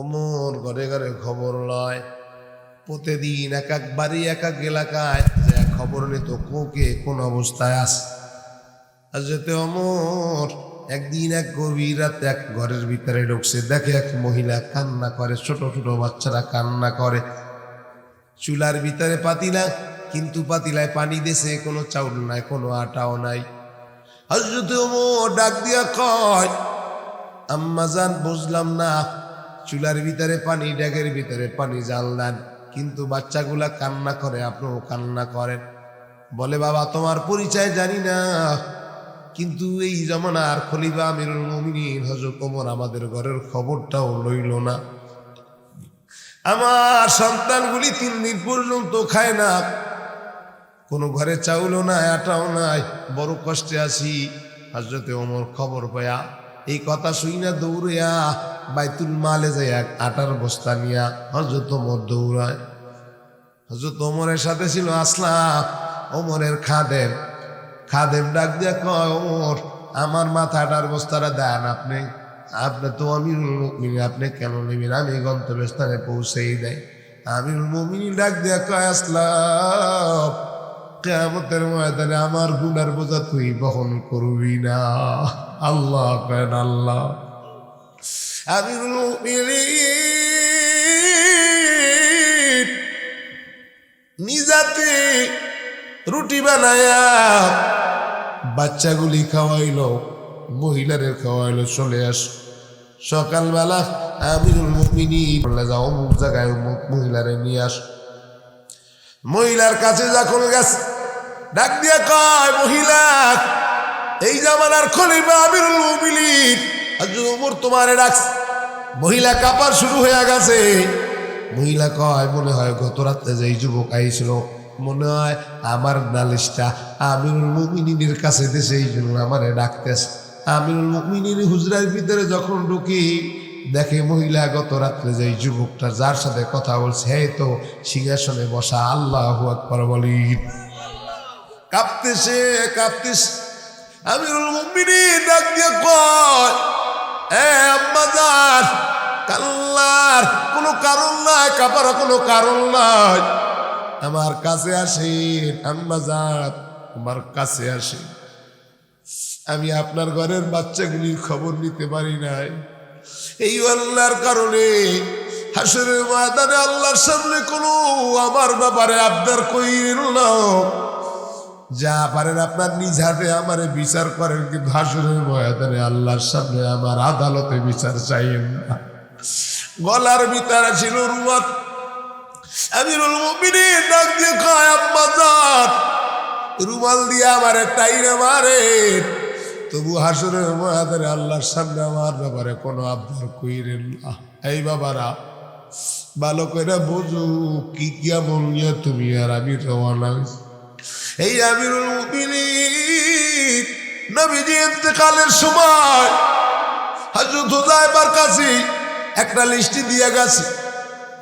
অমর ঘরে ঘরে খবর লয়। প্রতিদিন এক এক বাড়ি, এক এক এলাকায় খবর নিত কোকে কোন অবস্থায় আর যেতে অমর একদিন এক গভীর রাতে এক ঘরের ভিতরে ঢুকছে, দেখে এক মহিলা কান্না করে, ছোট ছোট বাচ্চারা কান্না করে। চুলার ভিতরে পাতিলা, কিন্তু পাতিলায় পানি দেশে কোনো চাউল নাই, কোনো আটাও নাই। হজরত ওমর ডাক দিয়া কয়, আম্মা জান, বুঝলাম না চুলার ভিতরে পানি ড্যাগের ভিতরে পানি জাল দেন। কিন্তু বাচ্চাগুলা কান্না করে, আপনিও কান্না করেন। বলে, বাবা, তোমার পরিচয় জানি না। কিন্তু এই জমানার খলিফা আমিরুল মুমিনিন হজরত ওমর আমাদের ঘরের খবরটাও লইল না। আমার সন্তানগুলি তিন দিন পর্যন্ত খায় না। কোনো ঘরে চাউলও নাই, আটাও নাই। বড় কষ্টে আছি। হজরতে ওমর খবর পায়া এই কথা শুই না দৌড়িয়া বাইতুল মালে যায় এক আটার বস্তা নিয়া হজরত ওমর দৌড়ায়। হজরত ওমরের সাথে ছিল আসলাম। ওমরের খাদেম। খাদেম ডাক দিয়া কয়, ওমর, আমার মাথা আটার বস্তাটা দেন আপনি। আপনি তো আমিরুল মুমিনিন, আপনি কেন নেবেন? আমি গন্তব্যস্থানে পৌঁছেই দেয় আমিরুল মুমিনিন ডাক দিয়া কয়, আসলাম। কেয়ামতের ময়দানে আমার গুনার বোঝা তুই বহন করবি না। আল্লাহ কেন আল্লাহ। মুমিনিন নিজাতে রুটি বানায়া বাচ্চাগুলি খাওয়াইলো, মহিলাদের খাওয়াইলো, চলে আস। সকালবেলা আমিরুল মুমিনি যাও অমুক জায়গায় অমুক মহিলারে নিয়ে আস। মহিলার কাছে যখন গেছে, ডাক দিয়া কয়, মহিলা, এই জামানার খলিফা আমিরুল মুমিনিন উমর তোমারে ডাকছে। মহিলা কাপার শুরু হয়ে গেছে। মহিলা কয়, মনে হয় গত রাত্রে যে যুবক আইছিল, মনে হয় আমার নালিশটা আমিরুল মুমিনের কাছে দেশে এই জন্য আমারে ডাকতেছে। আমিরুল মুমিনের হুজরার ভিতরে যখন ঢুকি দেখে মহিলা গত রাত্রে যে যুবকটা যার সাথে কথা বলছে হে তো সিংহাসনে বসা, আল্লাহ আকবর বলি। কাঁপতেছে কাঁপতেছে। আমিরুল মুমিনের ডাক দিয়ে কয়, এ আম্মাজান কাল্লার, কোনো কারণ নাই কাপার কোনো কারণ নাই। আমার কাছে আসেন আম্মাজান আমার কাছে আসেন। আমি আপনার ঘরের বাচ্চাগুলির খবর নিতে পারি নাই। এই আল্লাহর কারণে হাসরের ময়দানে আল্লাহর সামনে কোনো আমার ব্যাপারে আবদার কইল যা পারেন আপনার নিজ হাতে আমার বিচার করেন, কিন্তু হাসরের ময়দানে আল্লাহর সামনে আমার আদালতে বিচার চাইেন না। গলার ভিতরে ছিল রুয়াত মুমিনিন ডাক দিয়ে কয়, আম্মা রুমাল দিয়ে আমার টাইরে মারে। তবু হাসরের ময়দানে আল্লাহর সামনে আমার ব্যাপারে কোনো আবদার কইরেন না। এই বাবারা, ভালো করে বোঝো কি কেমন নিয়ে তুমি আর আমি রওনা এই আমিরুল মুমিনিন নবীজি ইন্তেকালের সময় হযরত হুজাইফার কাছে একটা লিস্টি দিয়ে গেছে।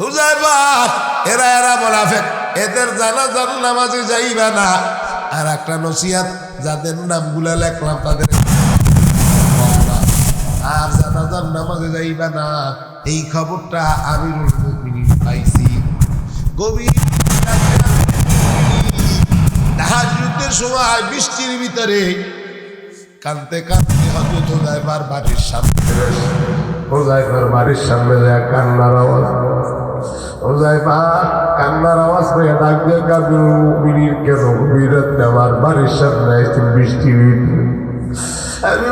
হুজাইফা এরা এরা মুনাফিক, এদের জানাজার নামাজে যাইবা না। আর একটা নসিহাত যাদের নাম নামগুলা লেখলাম তাদের আর জানাজার নামাজে যাইবা না, এই খবরটা মুমিনিন পাইছি। গভীর তাহাজুদের সময় বৃষ্টির ভিতরে কানতে কানতে হজরত হোজাইফার বাড়ির সামনে হোজাইফার বাড়ির সামনে যায় কান্নার আওয়াজ। হোজাইফা কান্নার আওয়াজ পেয়ে ডাক দিয়ে কাবিল মিনির কেন বিরত আমার বাড়ির সামনে আসছে বৃষ্টি আমি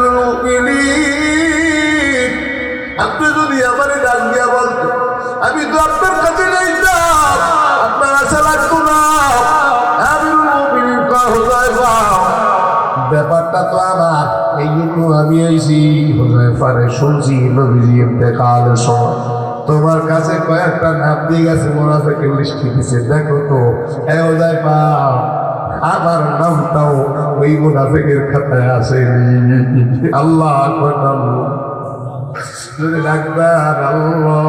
আপনি যদি আমার ডাক দিয়া বলতো আমি তো আপনার কাছে আপনার আশা লাগতো না। ব্যাপারটা তো আমার, এই জন্য আমি আইসি হোজাইফারে শুনছি নবীজি ইন্তেকালের সময়। তোমার কাছে কয়েকটা দিয়ে গেছে মোনাফেকের লিস্টি দিছে। দেখো তো, এ পা, আমার নামটাও ওই মোনাফেকের খাতায় আছে। আল্লাহ যদি ডাক্তার আল্লাহ।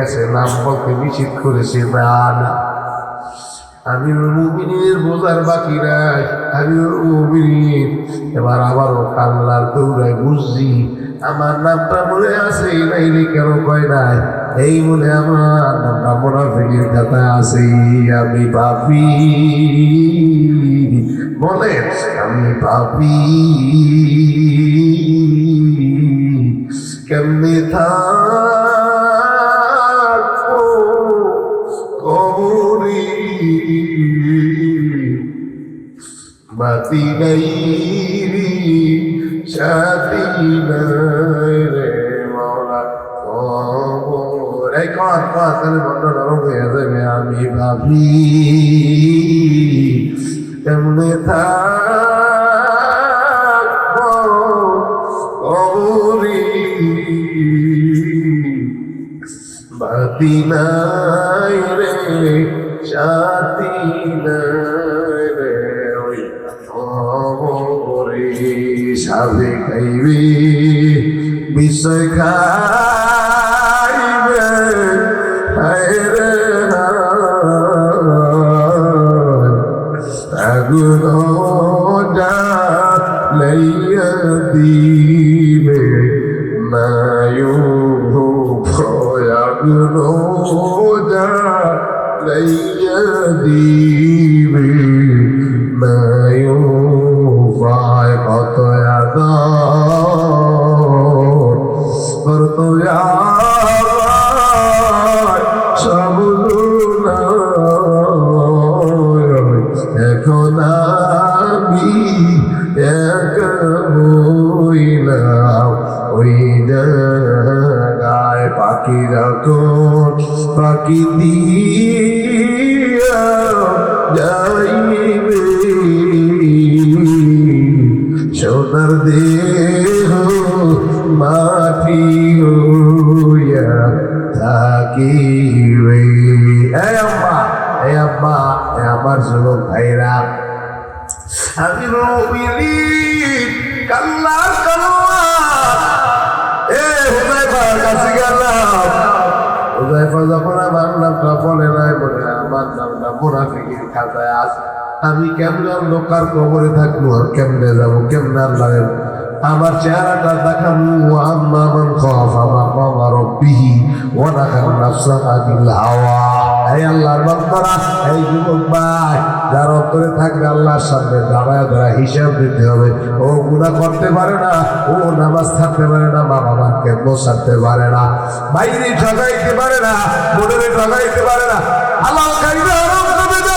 গেছে নাম বলতে নিষেধ করেছে না আমি মুমিনের বোঝার বাকি নাই আমি মুমিন এবার আবারও কাল্লার দৌড়ায় বুঝছি, আমার নামটা মনে আছে নাই রে কেন কয় নাই? এই মনে আমার নামটা মোনাফিকের খাতা আছে, আমি পাপি বলে, আমি পাপি কেমনে থাকব রে মৌলা কবর এই কর কর, তাহলে মনটা নরম হয়ে যাবে, আমি ভাবি। থাকব কবরি বাতি নাই রে, সাথী নাই। খাইবে বিষয় খাইবে হায় রে আগুন লইয়া দিবে আমি কেমনে লোকার কবরে থাকব? আর কেমনে যাব? কেমনে আল্লাহ আমার চেহারাটা দেখাবো। আম্মা মান খাফা মাকামা রাব্বিহি ওয়া নাহার নাফসা আনিল হাওয়া। এই আল্লাহর বান্দারা, এই যুবক ভাই, যার অন্তরে থাকবে আল্লাহর সামনে দাঁড়ায় দাঁড়া হিসাব দিতে হবে। ও গুণা করতে পারে না, ও নামাজ থাকতে পারে না, মা বাবার কেন্দ্র ছাড়তে পারে না। বাইরে ঠগাইতে পারে না বোনের ঠগাইতে পারে না। হালাল খাইবে আরাম করবে না।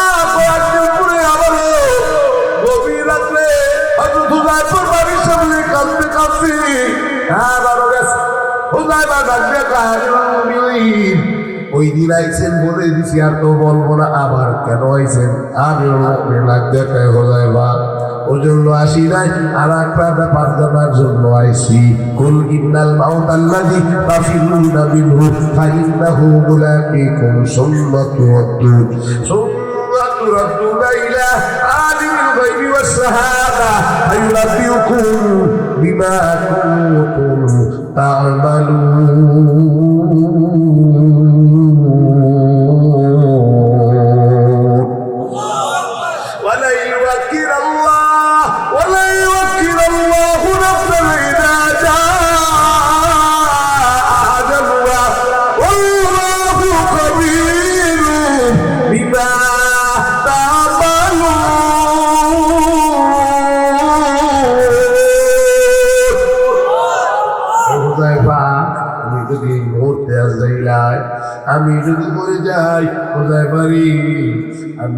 ওই দিন আইছেন বলে দিছি, আর তো বলব না, আবার কেন আইছেন? নাক দেখায় হোদাইবা ওই জন্য আসি নাই, আর একটা ব্যাপার জানার জন্য আইছি। কুল ইন্নাল মাউত আল্লাযী তাফিরুনা মিনহু, ফাইন্নাহু মুলাকিকুম সুম্মা তুরাদ্দুন সুম্মা তুরাদ্দুনা ইলা আলিমিল গায়বি ওয়াস বিমা কুনতুম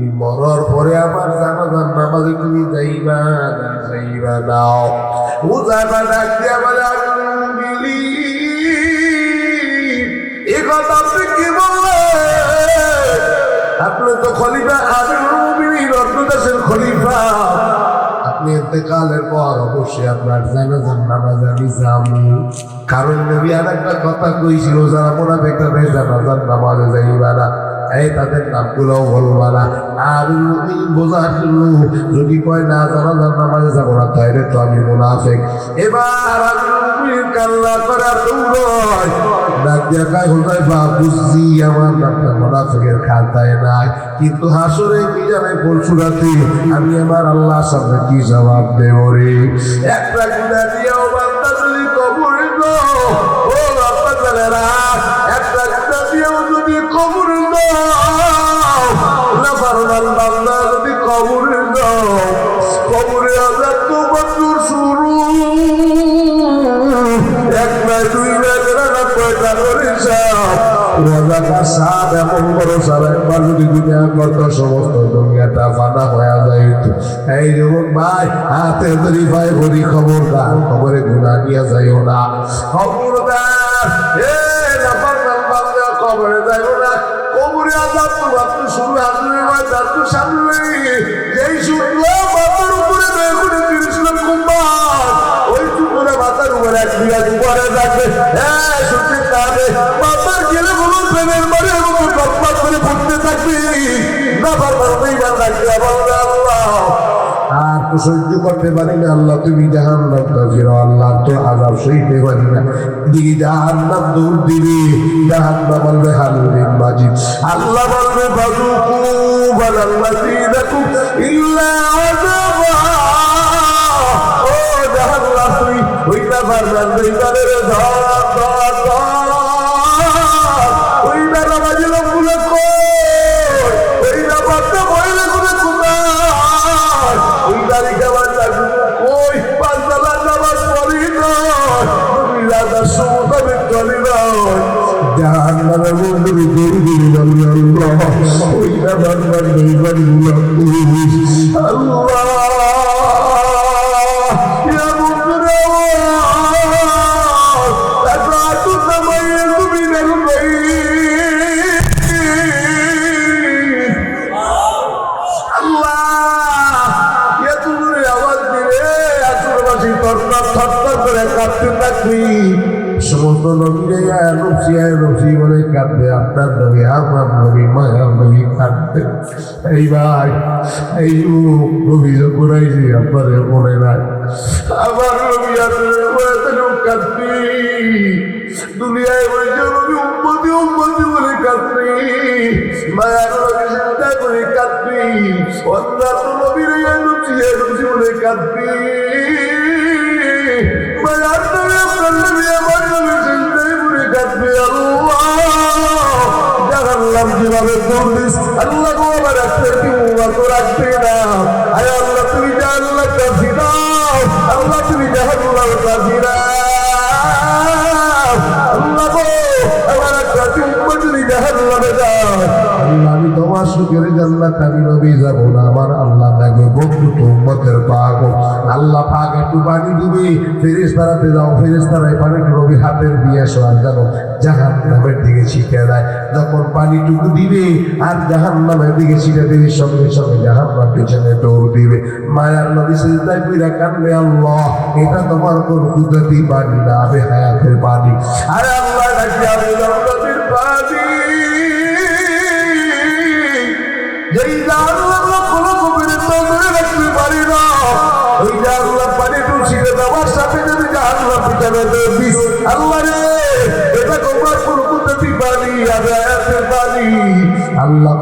তুমি মরার পরে আবার জানাজার নামাজে তুমি যাইবা না যাইবা নাও ও যাবা ডাক দিয়া বলে বিলি এ কথা আপনি কি বললেন? আপনি তো খলিফা, আমির রত্নদাসের খলিফা। আপনি এতে কালের পর অবশ্যই আপনার জানাজার নামাজ আমি যাব কারণ নবী আর একটা কথা কইছিল, যারা মোনাফেকরা জানাজার নামাজে যাইবা না। এই তাদের নামগুলো বলবা না। আর জন্য যদি কয়, না জানাজার নামাজে যাব না, তাইলে তো আমি মুনাফেক। এবার বা বুঝছি আমার নাই। কিন্তু হাসরে কি জানে পরশুরাতে আমি আমার আল্লাহর সামনে কি জবাব দেব রে? একটা ও একটা যদি কবরে না কবরে দাও কবরে বছর শুরু। এক নয় দুই নয় নিরানব্বইটা করে সাপ রাজাকার সাপ এমন বড় একবার যদি দুনিয়া করত, সমস্ত দুনিয়াটা ফানা হয়ে যাইত। এই ভাই, হাতে ধরি ভাই, বলি খবরদার, খবরে গুণা নিয়ে যাইও না। খবরদার, এ নাপার নাম্বার দেওয়া খবরে যাইও না। কবরে আজাদ তো আপনি শুরু আসবে, ভাই তার তো সামনে যেই শুনলো মাথার উপরে বেগুনে তিরিশ লক্ষ বার ওই চুপুরে মাথার উপরে এক বিঘা উপরে থাকবে হ্যাঁ শুনতে তাহলে মাথার গেলে কোনো প্রেমের বাড়ি মতো কপাত করে ঘুরতে থাকবে। না পারবার নেই না থাকবে আল্লাহ আল্লাহ। সহ্য করতে পারি না আল্লাহ, তুমি জাহান নামটা ফিরো আল্লাহ তো আজাব সইতে পারি না। দিকে জাহান নাম দিবি। জাহান নাম বলবে হালুরিন বাজি আল্লাহ বলবে বাজুকু বালাল্লাযীনাকুম ইল্লা আযাবা। ও জাহান্নাম তুই হইতা পারবেন দুইবারের ধর ধর এই নবী যখন আইসি আপনাদের মনে নাই। আমার নবী আসলে কাঁদবি দুনিয়ায় বলছে নবী উম্মতি উম্মতি বলে কাঁদবি মায়ার নবী চিন্তা করে কাঁদবি অন্যান্য নবীর নবজি নবজি বলে কাঁদবি যেভাবে দৌড়িস কি রাখবে না। আয় আল্লাহ, তুমি জাহান্নাম কাঁদি দাও। আল্লাহ, তুমি জাহান্নাম কাঁদি আল্লাহ গো, আমার একটা কি যদি জাহান্নামে যায় আমি তোমার সুখের জান্নাত, আমি নবী যাব না। আমার আল্লাহ দেখবে বন্ধু, তো উম্মতের পাক আল্লাহ পাক একটু পানি দিবি। দিবে ফেরেশতারাতে যাও ফেরেশতারাই পানি নবী হাতের দিয়ে আসো আর জানো জাহান নামের দিকে ছিটে দেয়। যখন পানিটুকু দিবে আর জাহান নামের দিকে ছিটে দিবে, সঙ্গে সঙ্গে জাহান নাম পিছনে দৌড় দিবে। মায়ার নবী সিজদায় কইরা কান্দে আল্লাহ, এটা তোমার কোন কুদরতি পানি না আবে হায়াতের পানি। আরে আল্লাহ নবীর পানি। যেই জাহান্নাম কোনো নজরে রাখতে পারি না। ওই জাহান্নাম পানি টুসিকে দেওয়ার সাথে যদি জাহান্নাম আল্লাহ রে, এটা তোমার আবে পানি আল্লাহ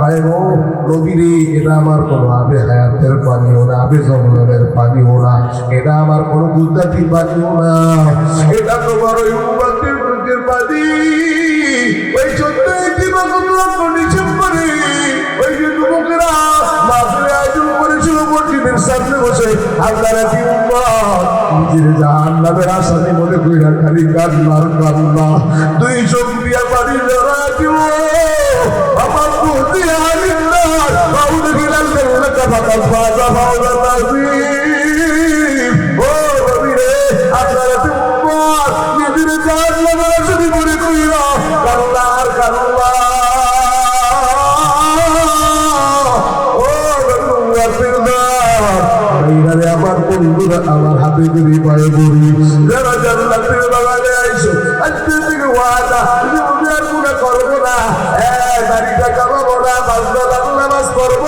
এটা আমার কোনো আবে হায়াতের আবে না, এটা আমার কোনো না। এটা তোমার ওই ওই একটি ডিসেম্বরে, ওই যে যুবকেরা মাফিলে আয়োজন করেছিল মসজিদের সামনে বসে উম্মত, নিজের কইরা খালি কান্নার কান্না দুই চোখ দিয়া পানি জড়া দিব আমার বুদ্ধি হারিন্দার বাউল ফাকাল ফাজা আমার হাতে করে পায়ে পড়ি হ্যাঁ দাড়িটা কামাবো না। বাজনা নামাজ করব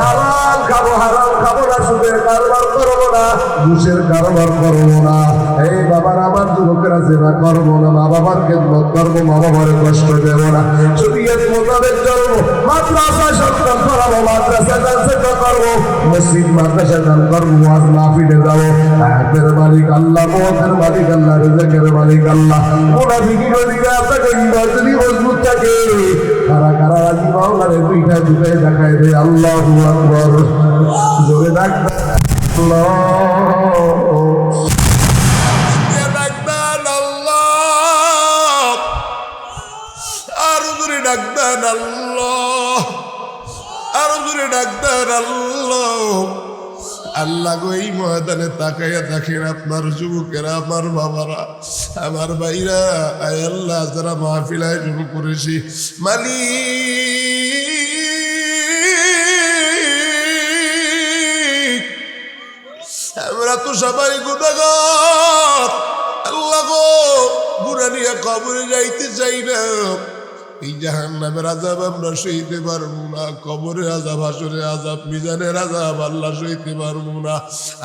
হারাম খাব, হারাম না, সুদের কারবার করব না, ঘুষের কারবার করব না। এই বাবার আমার যুবকেরা সেবা করব না, মা বাবার খেদমত করব মা বাবার কষ্ট দেবো না। শরীয়ত মোতাবেক চলবো, মাদ্রাসা সন্তান করাবো মাদ্রাসা জালসা করব, মসজিদ, মাদ্রাসা দান করব আজ মাহফিলে যাব। হাতের মালিক আল্লাহ মতের মালিক আল্লাহ, রেজেকের মালিক আল্লাহ। মোনাফিকি নদীকে আপনাকে যদি মজবুত থাকে। কারা কারা রাজি মাওলারে দুইটা দুটাই দেখায় দে আল্লাহ আকবর। জোরে ডাকবে আল্লাহ। ডাকবেন আল্লাহ। আল্লাহ গো, এই ময়দানে তাকাইয়া দেখেন আপনার যুবকেরা, আমার বাবারা, আমার ভাইরা। আয় আল্লাহ, যারা মাহফিল আয়োজন করেছি। মালিক, আমরা তো সবাই গুণাগর আল্লাহ গো গুণা নিয়ে কবরে যাইতে চাই না। এই জাহান নামের আজাব আমরা সইতে পারব না, কবরের আজাব আসরে আজাব মিজানের আজাব আল্লাহ সইতে পারব না।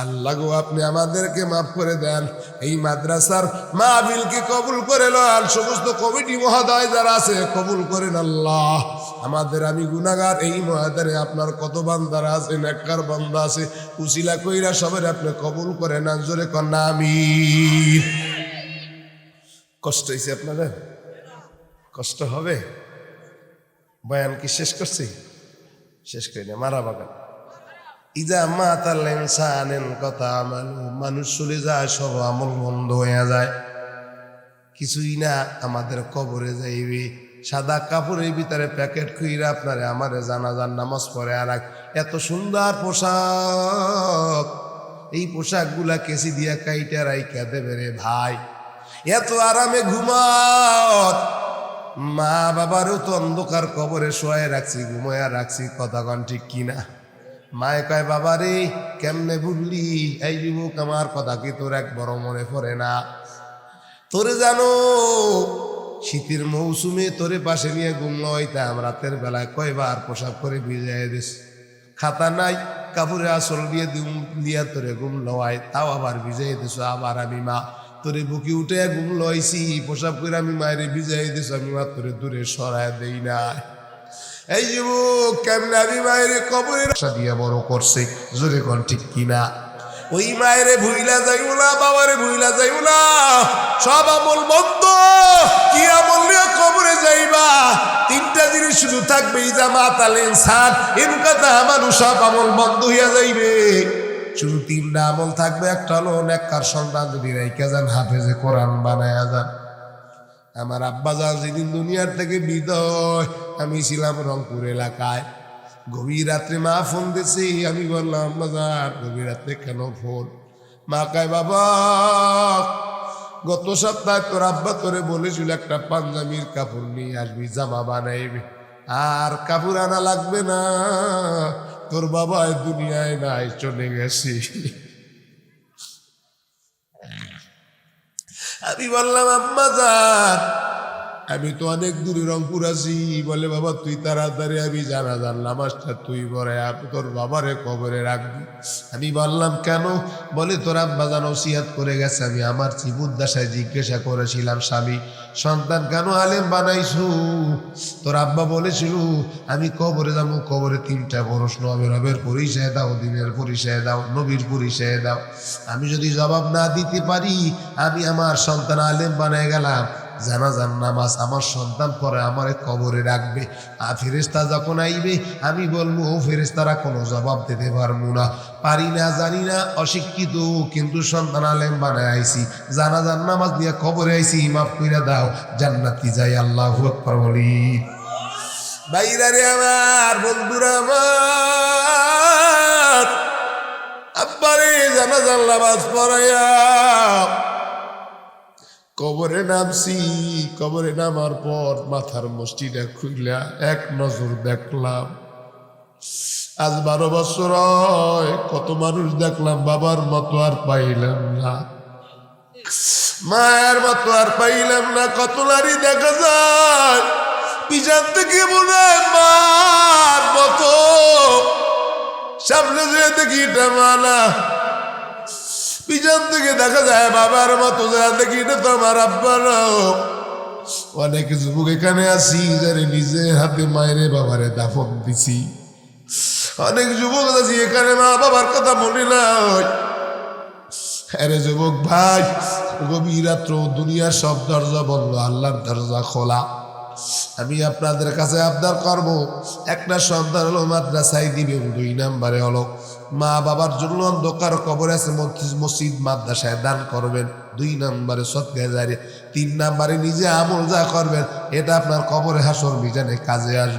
আল্লাহ গো, আপনি আমাদেরকে মাফ করে দেন। এই মাদ্রাসার মা মাহবিলকে কবুল করে লন। সমস্ত কমিটি মহোদয় যারা আছে, কবুল করেন আল্লাহ। আমাদের, আমি গুনাগার এই মহাদারে আপনার কত বান্দারা আছে, নেককার বান্দা আছে, উসিলা কইরা সবের আপনি কবুল করে না জোরে কন্যা আমি কষ্ট হয়েছে আপনাদের? কষ্ট হবে? বয়ান কি শেষ করছি? শেষ করি না, মারা বাগান। ইজা মাতালেন সানেন কথা মানু মানুষ চলে যায়, সব আমল বন্ধ হয়ে যায়। কিছুই না, আমাদের কবরে যাইবে। সাদা কাপড়ের ভিতরে প্যাকেট খুইরা আপনারে আমারে জানাজার নামাজ পড়ে আর এত সুন্দর পোশাক। এই পোশাকগুলা কেসি দিয়া কাইটা রাইকা দেবে রে ভাই। এত আরামে ঘুমাত মা বাবারও তো অন্ধকার কবরে শোয়ে রাখছি, ঘুমায়া রাখছি, কথা কন ঠিক কিনা? মায়ে কয় বাবা রে কেমনে ভুললি? এই যুবক আমার কথা কি তোর এক বড় মনে পড়ে না? তোরে জানো, শীতের মৌসুমে তোরে পাশে নিয়ে ঘুমলো হইতাম রাতের বেলায় কয়বার পোশাক করে ভিজাই দিস। খাতা নাই, কাপড়ে আসল দিয়ে দিয়া তোরে ঘুম লওয়াই তাও আবার ভিজাই দিস, আবার আমি মা। তোরে বুকি উঠে ঘুম লইছি পোশাক করে আমি মায়ের ভিজাই দিস আমি মা তোরে দূরে সরায় দেই না এই যুবক, কেমনে আমি মায়ের কবরের আশা দিয়ে বড় করছে? জোরে কোন ঠিক কিনা? ওই মায়েরে ভুইলা যাইব না, বাবারে ভুইলা যাইব না। সব আমল বন্ধ, কি আমল নিয়ে কবরে যাইবা? তিনটা জিনিস শুধু থাকবে ইজা মাতালেন সাত এনকাতা মানুষ সব আমল বন্ধ হইয়া যাইবে। শুধু তিনটা আমল থাকবে, একটা হলো নেককার সন্তান যদি রেখে যান, হাফেজে কোরআন বানায়া যান। আমার আব্বা যান যেদিন দুনিয়ার থেকে বিদয়, আমি ছিলাম রংপুর এলাকায়। গভীর রাত্রে মা ফোন দিছি আমি বললাম বাজার গভীর রাত্রে কেন ফোন? মা কায়, বাবা, গত সপ্তাহে তোর আব্বা তোরে বলেছিল একটা পাঞ্জাবির কাপড় নিয়ে আসবি, জামা বানাইবি। আর কাপড় আনা লাগবে না। তোর বাবা দুনিয়ায় নাই চলে গেছি। আমি বললাম আম্মা যান। আমি তো অনেক দূরে রংপুর আছি। বলে, বাবা, তুই তাড়াতাড়ি আমি জানা জান নামাজটা তুই পরে তোর বাবারে কবরে রাখবি। আমি বললাম, কেন? বলে, তোর আব্বা জানো সিহাত করে গেছে। আমি আমার চিবুদ্দাসায় জিজ্ঞাসা করেছিলাম, স্বামী, সন্তান কেন আলেম বানাইছু? তোর আব্বা বলেছিল, আমি কবরে যাব, কবরে তিনটা প্রশ্ন হবে। রবের পরিচয় দাও, দিনের পরিচয় দাও, নবীর পরিচয় দাও। আমি যদি জবাব না দিতে পারি, আমি আমার সন্তান আলেম বানায় গেলাম। জানাজান নামাজ আমার সন্তান পরে আমার কবরে রাখবে। আর ফেরেস্তা যখন আইবে, আমি বলব, ও ফেরেস্তারা কোনো জবাব দিতে পারব না। পারি না, জানি না, অশিক্ষিত, কিন্তু সন্তান আলেম বানায় আইছি। জানাজান নামাজ নিয়ে কবরে আইছি, মাফ কইরা দাও। জান্নাতি যাই, আল্লাহ বলি। বাইরারে আমার, বন্ধুরা আমার, আব্বারে জানাজান নামাজ পড়াইয়া কবরে নামছি, কবরে নামার পর মাথার মসজিদে খুইলা এক নজর দেখলাম। আজ বারো বছর কত মানুষ দেখলাম, বাবার মতো আর পাইলাম না। মায়ের মতো আর পাইলাম না, কত নারী দেখা যায় পিছন থেকে মনে মার মতো? সামনে যে দেখি মানা পিছন থেকে দেখা যায় বাবার মতো যা দেখি না তো আমার আব্বার অনেক যুবক এখানে আছি, যারে নিজের হাতে মায়েরে বাবারে দাফন দিছি। অনেক যুবক আছি, এখানে মা বাবার কথা মনে নাই। আরে যুবক ভাই, গভীর রাত্র দুনিয়ার সব দরজা বন্ধ, আল্লাহর দরজা খোলা। আমি আপনাদের কাছে আবদার করব, একটা সন্তান হলো মাদ্রাসায় দিবেন দুই নাম্বারে হলো। মা বাবার জন্য অন্ধকার কবর আছে, মসজিদ- মাদ্রাসায় দান করবেন। দুই নম্বরে সৎকায় তিন নাম্বারে নিজে আমল যা করবেন, এটা আপনার কবরে হাসর মিজানে কাজে আসবে।